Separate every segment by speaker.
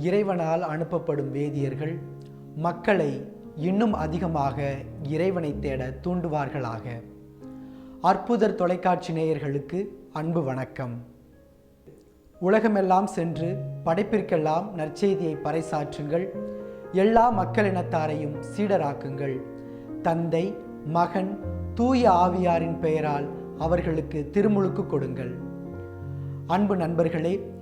Speaker 1: இறைவனால் அனுப்பப்படும் வேதியர்கள் மக்களை இன்னும் அதிகமாக இறைவனை தேட தூண்டுவார்களாக. அற்புதர் தொலைக்காட்சி நேயர்களுக்கு அன்பு வணக்கம். உலகமெல்லாம் சென்று படைப்பிற்கெல்லாம் நற்செய்தியை பறைசாற்றுங்கள். எல்லா மக்களினத்தாரையும் சீடராக்குங்கள். தந்தை மகன் தூய ஆவியாரின் பெயரால் அவர்களுக்கு திருமுழுக்கு கொடுங்கள். அன்பு நண்பர்களே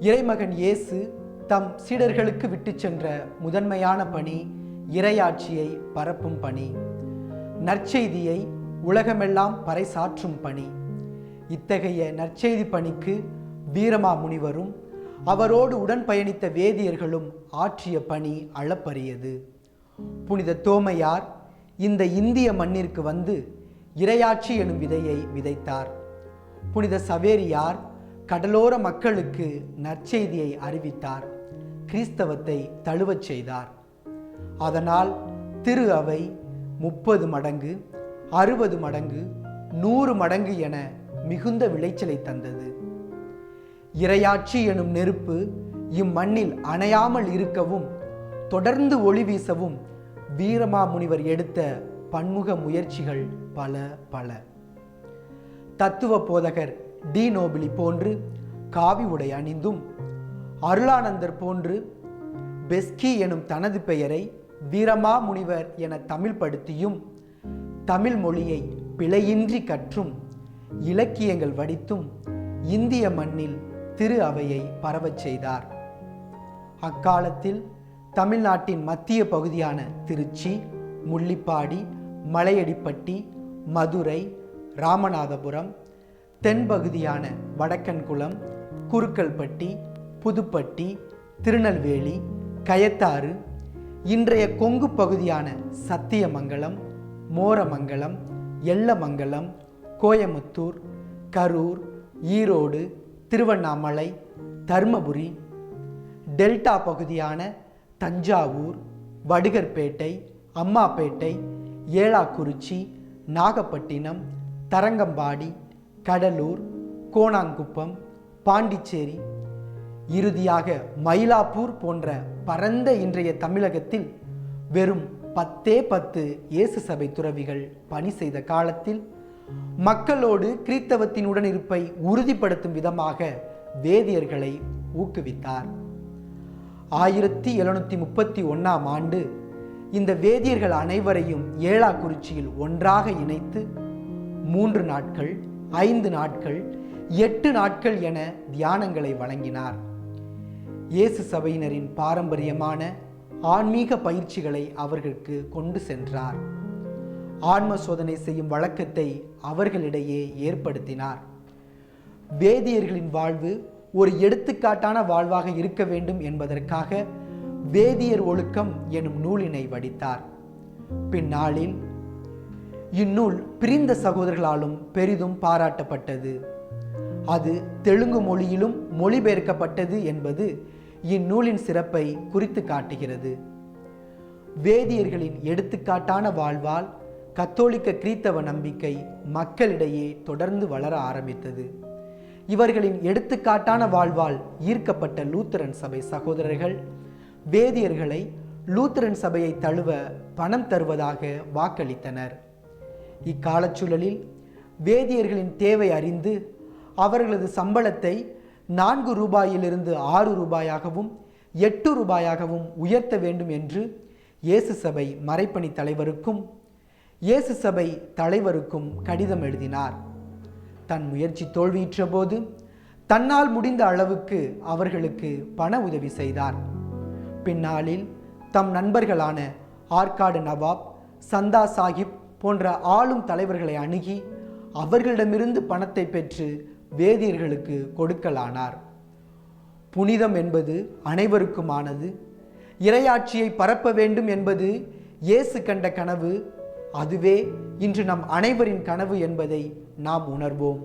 Speaker 1: இறைமகன் இயேசு தம் சீடர்களுக்கு விட்டுச் சென்ற முதன்மையான பணி இறையாட்சியை பரப்பும் பணி. நற்செய்தியை உலகமெல்லாம் பறைசாற்றும் பணி. இத்தகைய நற்செய்தி பணிக்கு வீரமா முனிவரும் அவரோடு உடன் பயணித்த வேதியர்களும் ஆற்றிய பணி அளப்பரியது. புனித தோமையார் இந்த இந்திய மண்ணிற்கு வந்து இரையாட்சி எனும் விதையை விதைத்தார். புனித சவேரியார் கடலோர மக்களுக்கு நற்செய்தியை அறிவித்தார். கிறிஸ்தவத்தை தழுவச் செய்தார். அதனால் திரு அவை முப்பது மடங்கு அறுபது மடங்கு நூறு மடங்கு என மிகுந்த விளைச்சலை தந்தது. இரையாட்சி எனும் நெருப்பு இம்மண்ணில் அணையாமல் இருக்கவும் தொடர்ந்து ஒளி வீசவும் வீரமாமுனிவர் எடுத்த பன்முக முயற்சிகள் பல பல. தத்துவ போதகர் டி நோபிலி போன்று காவி உடை அணிந்தும் அருளானந்தர் போன்று பெஸ்கி எனும் தனது பெயரை வீரமா முனிவர் என தமிழ்படுத்தியும் தமிழ் மொழியை பிழையின்றி கற்றும் இலக்கியங்கள் வடித்தும் இந்திய மண்ணில் திரு அவையை பரவச் செய்தார். அக்காலத்தில் தமிழ்நாட்டின் மத்திய பகுதியான திருச்சி முள்ளிப்பாடி மலையடிப்பட்டி மதுரை ராமநாதபுரம் தென்பகுதியான வடக்கன்குளம் குருக்கல்பட்டி புதுப்பட்டி திருநெல்வேலி கயத்தாறு இன்றைய கொங்கு பகுதியான சத்தியமங்கலம் மோரமங்கலம் எல்லமங்கலம் கோயமுத்தூர் கரூர் ஈரோடு திருவண்ணாமலை தருமபுரி டெல்டா பகுதியான தஞ்சாவூர் வடுகர்பேட்டை அம்மாப்பேட்டை ஏலாக்குறிச்சி நாகப்பட்டினம் தரங்கம்பாடி கடலூர் கோணாங்குப்பம் பாண்டிச்சேரி இறுதியாக மயிலாப்பூர் போன்ற பரந்த இன்றைய தமிழகத்தில் வெறும் பத்தே பத்து இயேசு சபை துறவிகள் பணி செய்த காலத்தில் மக்களோடு கிறித்தவத்தின் உடனிருப்பை உறுதிப்படுத்தும் விதமாக வேதியர்களை ஊக்குவித்தார். ஆயிரத்தி எழுநூற்றி முப்பத்தி ஒன்றாம் ஆண்டு இந்த வேதியர்கள் அனைவரையும் ஏழாக்குறிச்சியில் ஒன்றாக இணைத்து மூன்று நாட்கள் ஐந்து நாட்கள் எட்டு நாட்கள் என தியானங்களை வழங்கினார். இயேசு சபையினரின் பாரம்பரியமான ஆன்மீக பயிற்சிகளை அவர்களுக்கு கொண்டு சென்றார். ஆன்ம சோதனை செய்யும் வழக்கத்தை அவர்களிடையே ஏற்படுத்தினார். வேதியர்களின் வாழ்வு ஒரு எடுத்துக்காட்டான வாழ்வாக இருக்க வேண்டும் என்பதற்காக வேதியர் ஒழுக்கம் எனும் நூலினை வடித்தார். பின்னாளில் இந்நூல் பிரிந்த சகோதரர்களாலும் பெரிதும் பாராட்டப்பட்டது. அது தெலுங்கு மொழியிலும் மொழிபெயர்க்கப்பட்டது என்பது இந்நூலின் சிறப்பை குறித்து காட்டுகிறது. வேதியர்களின் எடுத்துக்காட்டான வாழ்வால் கத்தோலிக்க கிறித்தவ நம்பிக்கை மக்களிடையே தொடர்ந்து வளர ஆரம்பித்தது. இவர்களின் எடுத்துக்காட்டான வாழ்வால் ஈர்க்கப்பட்ட லூத்தரன் சபை சகோதரர்கள் வேதியர்களை லூத்தரன் சபையை தழுவ பணம் தருவதாக வாக்களித்தனர். இக்காலச்சூழலில் வேதியர்களின் தேவை அறிந்து அவர்களது சம்பளத்தை நான்கு ரூபாயிலிருந்து ஆறு ரூபாயாகவும் எட்டு ரூபாயாகவும் உயர்த்த வேண்டும் என்று இயேசு சபை மறைப்பணி தலைவருக்கும் இயேசு சபை தலைவருக்கும் கடிதம் எழுதினார். தன் முயற்சி தோல்வியுற்ற போது தன்னால் முடிந்த அளவுக்கு அவர்களுக்கு பண உதவி செய்தார். பின்னாளில் தம் நண்பர்களான ஆற்காடு நவாப் சந்தா சாஹிப் போன்ற ஆளும் தலைவர்களை அணுகி அவர்களிடமிருந்து பணத்தை பெற்று வேதியர்களுக்கு கொடுக்கலானார். புனிதம் என்பது அனைவருக்குமானது. இரையாட்சியை பரப்ப வேண்டும் என்பது இயேசு கண்ட கனவு. அதுவே இன்று நம் அனைவரின் கனவு என்பதை நாம் உணர்வோம்.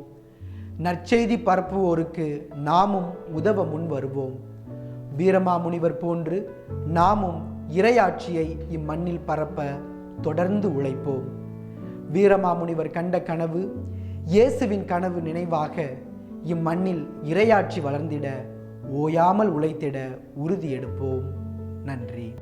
Speaker 1: நற்செய்தி பரப்புவோருக்கு நாமும் உதவ முன் வருவோம். வீரமாமுனிவர் போன்று நாமும் இரையாட்சியை இம்மண்ணில் பரப்ப தொடர்ந்து உழைப்போம். வீரமாமுனிவர் கண்ட கனவு இயேசுவின் கனவு நினைவாக இம்மண்ணில் இரையாற்றி வளர்ந்திட ஓயாமல் உழைத்திட உறுதி எடுப்போம். நன்றி.